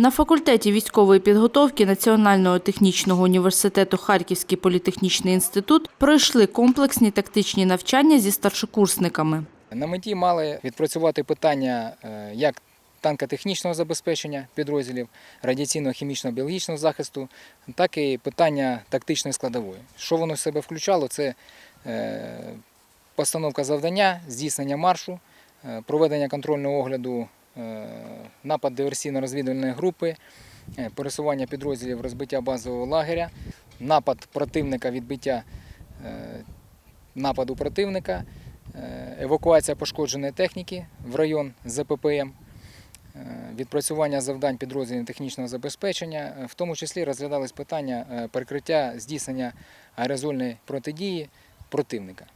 На факультеті військової підготовки Національного технічного університету Харківський політехнічний інститут пройшли комплексні тактичні навчання зі старшокурсниками. На меті мали відпрацювати питання е, як танкотехнічного забезпечення підрозділів, радіаційного хімічного біологічного захисту, так і питання тактичної складової. Що воно в себе включало? Це е, постановка завдання, здійснення маршу, е, проведення контрольного огляду, напад диверсійно-розвідувальної групи, е, пересування підрозділів розбиття базового лагеря, напад противника, відбиття е, нападу противника, е, евакуація пошкодженої техніки в район ЗППМ, е, відпрацювання завдань підрозділів технічного забезпечення, Е, в тому числі розглядались питання е, перекриття здійснення аерозольної протидії противника.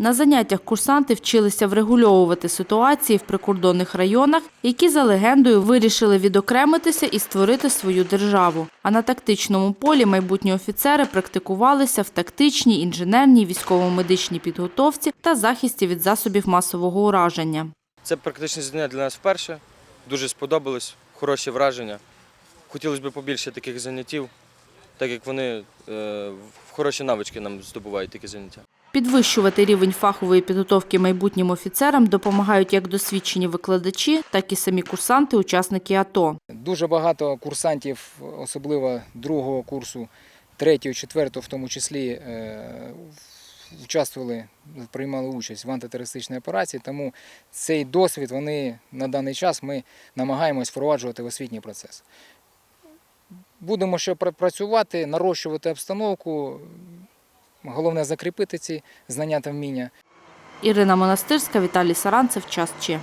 На заняттях курсанти вчилися врегульовувати ситуації в прикордонних районах, які за легендою вирішили відокремитися і створити свою державу. А на тактичному полі майбутні офіцери практикувалися в тактичній, інженерній, військово-медичній підготовці та захисті від засобів масового ураження. Це практичне заняття для нас вперше. Дуже сподобалось, хороші враження. Хотілося б побільше таких заняттів, так як вони е, хороші навички нам здобувають такі заняття. Підвищувати рівень фахової підготовки майбутнім офіцерам допомагають як досвідчені викладачі, так і самі курсанти, учасники АТО. Дуже багато курсантів, особливо другого курсу, третього, четвертого, в тому числі, е, участвували, приймали участь в антитерористичній операції. Тому цей досвід вони на даний час ми намагаємось впроваджувати в освітній процес. Будемо ще працювати, нарощувати обстановку. Головне закріпити ці знання та вміння. Ірина Монастирська, Віталій Саранцев, час Че.